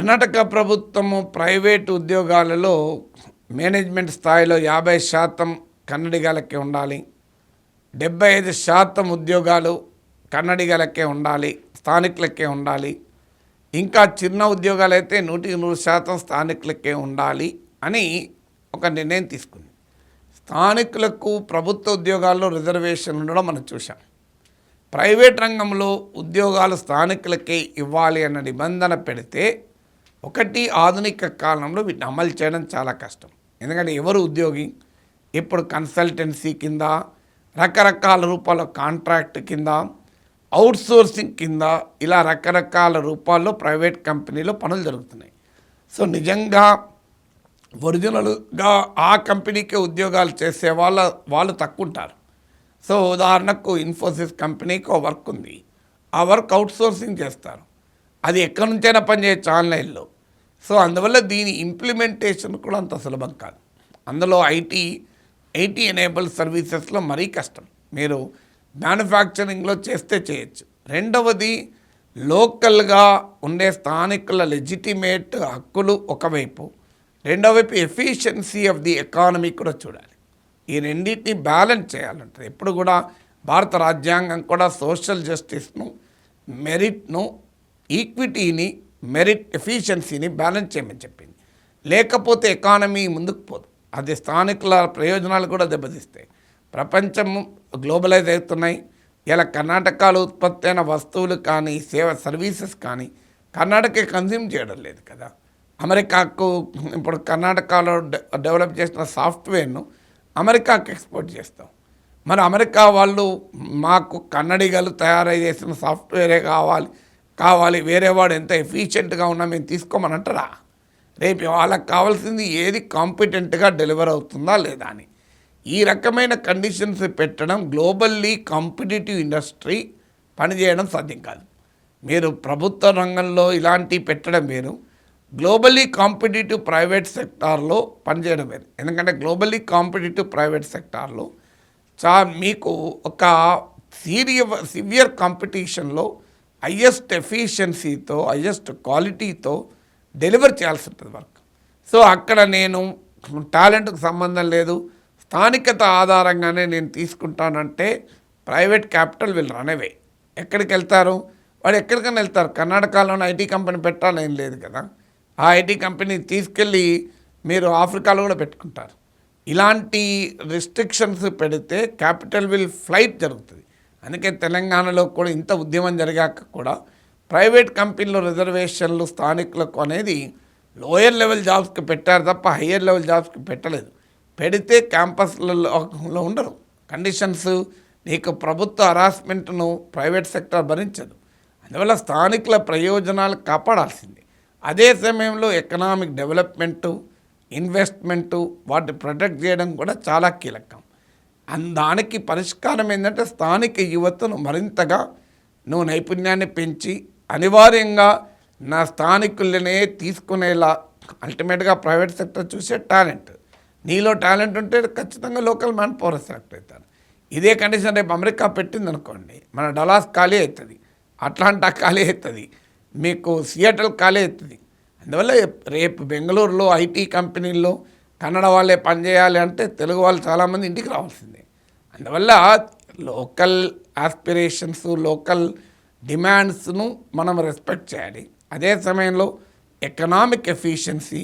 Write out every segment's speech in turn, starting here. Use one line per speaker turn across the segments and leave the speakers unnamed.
కర్ణాటక ప్రభుత్వము ప్రైవేట్ ఉద్యోగాలలో మేనేజ్మెంట్ స్థాయిలో యాభై శాతం కన్నడిగాలకే ఉండాలి. డెబ్బై ఐదు శాతం ఉద్యోగాలు కన్నడిగాలకే ఉండాలి. స్థానికులకే ఉండాలి. ఇంకా చిన్న ఉద్యోగాలు అయితే నూటికి నూరు శాతం స్థానికులకే ఉండాలి అని ఒక నిర్ణయం తీసుకుంది. స్థానికులకు ప్రభుత్వ ఉద్యోగాల్లో రిజర్వేషన్ ఉండడం మనం చూసాం ప్రైవేట్ రంగంలో ఉద్యోగాలు స్థానికులకే ఇవ్వాలి అన్న నిబంధన పెడితే ఒకటి ఆధునిక కాలంలో వీటిని అమలు చేయడం చాలా కష్టం. ఎందుకంటే ఎవరు ఉద్యోగి? ఇప్పుడు కన్సల్టెన్సీ కింద రకరకాల రూపాల కాంట్రాక్ట్ కింద అవుట్సోర్సింగ్ కింద ఇలా రకరకాల రూపాల్లో ప్రైవేట్ కంపెనీలో పనులు జరుగుతున్నాయి. సో నిజంగా ఒరిజినల్గా ఆ కంపెనీకే ఉద్యోగాలు చేసే వాళ్ళ వాళ్ళు తక్కువ ఉంటారు సో ఉదాహరణకు ఇన్ఫోసిస్ కంపెనీకి ఒక వర్క్ ఉంది. ఆ వర్క్ అవుట్సోర్సింగ్ చేస్తారు. అది ఎక్కడి నుంచైనా పనిచేయచ్చు ఆన్లైన్లో. సో అందువల్ల దీని ఇంప్లిమెంటేషన్ కూడా అంత సులభం కాదు. అందులో ఐటీ ఐటీ ఎనేబుల్ సర్వీసెస్లో మరీ కష్టం. మీరు మ్యానుఫ్యాక్చరింగ్లో చేస్తే చేయొచ్చు. రెండవది లోకల్గా ఉండే స్థానికుల లెజిటిమేట్ హక్కులు ఒకవైపు. రెండో వైపు ఎఫిషియన్సీ ఆఫ్ ది ఎకానమీ కూడా చూడాలి. ఈ రెండింటిని బ్యాలెన్స్ చేయాలంటారు. ఎప్పుడు కూడా భారత రాజ్యాంగం కూడా సోషల్ జస్టిస్ను మెరిట్ను ఈక్విటీని మెరిట్ ఎఫిషియన్సీని బ్యాలెన్స్ చేయమని చెప్పింది. లేకపోతే ఎకానమీ ముందుకు పోదు. అది స్థానికుల ప్రయోజనాలు కూడా దెబ్బతీస్తాయి. ప్రపంచం గ్లోబలైజ్ అవుతున్నాయి. ఇలా కర్ణాటకలో ఉత్పత్తి అయిన వస్తువులు కానీ సేవ సర్వీసెస్ కానీ కర్ణాటక కన్జ్యూమ్ చేయడం లేదు కదా. అమెరికాకు ఇప్పుడు కర్ణాటకలో డె- డెవలప్ చేసిన సాఫ్ట్వేర్ను అమెరికాకు ఎక్స్పోర్ట్ చేస్తాం. మరి అమెరికా వాళ్ళు మాకు కన్నడిగలు తయారై చేసిన సాఫ్ట్వేరే కావాలి. కావాలి వేరే వాడు ఎంత ఎఫిషియెంట్గా ఉన్నా మేము తీసుకోమని అంటారా రేపు వాళ్ళకి కావాల్సింది ఏది కాంపిటెంట్గా డెలివర్ అవుతుందా లేదా అని. ఈ రకమైన కండిషన్స్ పెట్టడం గ్లోబల్లీ కాంపిటేటివ్ ఇండస్ట్రీ పనిచేయడం సాధ్యం కాదు. మీరు ప్రభుత్వ రంగంలో ఇలాంటివి పెట్టడం వేరు. గ్లోబల్లీ కాంపిటేటివ్ ప్రైవేట్ సెక్టార్లో పనిచేయడం వేరు. ఎందుకంటే గ్లోబల్లీ కాంపిటేటివ్ ప్రైవేట్ సెక్టార్లో చా మీకు ఒక సీరియ సివియర్ కాంపిటీషన్లో హయ్యెస్ట్ ఎఫిషియన్సీతో హయ్యెస్ట్ క్వాలిటీతో డెలివర్ చేయాల్సి ఉంటుంది వర్క్ సో అక్కడ నేను టాలెంట్కి సంబంధం లేదు. స్థానికత ఆధారంగానే నేను తీసుకుంటానంటే ప్రైవేట్ క్యాపిటల్ వీళ్ళు రనవే ఎక్కడికి వెళ్తారు? వాడు ఎక్కడికైనా వెళ్తారు. కర్ణాటకలోనే ఐటీ కంపెనీ పెట్టాలని లేదు కదా. ఆ ఐటీ కంపెనీ తీసుకెళ్ళి మీరు ఆఫ్రికాలో కూడా పెట్టుకుంటారు. ఇలాంటి రిస్ట్రిక్షన్స్ పెడితే క్యాపిటల్ విల్ ఫ్లైట్ జరుగుతుంది. అందుకే తెలంగాణలో కూడా ఇంత ఉద్యమం జరిగాక కూడా ప్రైవేట్ కంపెనీలు రిజర్వేషన్లు స్థానికులకు అనేది లోయర్ లెవెల్ జాబ్స్కి పెట్టారు తప్ప హయ్యర్ లెవెల్ జాబ్స్కి పెట్టలేదు. పెడితే క్యాంపస్లలో ఉండరు. కండిషన్స్ నీకు ప్రభుత్వ హరాస్మెంట్ను ప్రైవేట్ సెక్టర్ భరించదు. అందువల్ల స్థానికుల ప్రయోజనాలు కాపాడాల్సింది. అదే సమయంలో ఎకనామిక్ డెవలప్మెంటు ఇన్వెస్ట్మెంటు వాటిని ప్రొటెక్ట్ చేయడం కూడా చాలా కీలకం. దానికి పరిష్కారం ఏంటంటే స్థానిక యువతను మరింతగా నువ్వు నైపుణ్యాన్ని పెంచి అనివార్యంగా నా స్థానికులనే తీసుకునేలా అల్టిమేట్గా ప్రైవేట్ సెక్టర్ చూసే టాలెంట్. నీలో టాలెంట్ ఉంటే ఖచ్చితంగా లోకల్ మ్యాన్ పవర్ సెలెక్ట్ అవుతారు ఇదే కండిషన్ రేపు అమెరికా పెట్టింది అనుకోండి మన డలాస్ ఖాళీ అవుతుంది అట్లాంటా ఖాళీ అవుతుంది మీకు సియాటల్ ఖాళీ అవుతుంది. అందువల్ల రేపు బెంగళూరులో ఐటీ కంపెనీల్లో కన్నడ వాళ్ళే పనిచేయాలి అంటే తెలుగు వాళ్ళు చాలామంది ఇంటికి రావాల్సిందే. అందువల్ల లోకల్ ఆస్పిరేషన్స్ లోకల్ డిమాండ్స్ను మనం రెస్పెక్ట్ చేయాలి. అదే సమయంలో ఎకనామిక్ ఎఫిషియన్సీ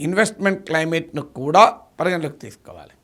ఇన్వెస్ట్మెంట్ క్లైమేట్ను కూడా పరిగణలోకి తీసుకోవాలి.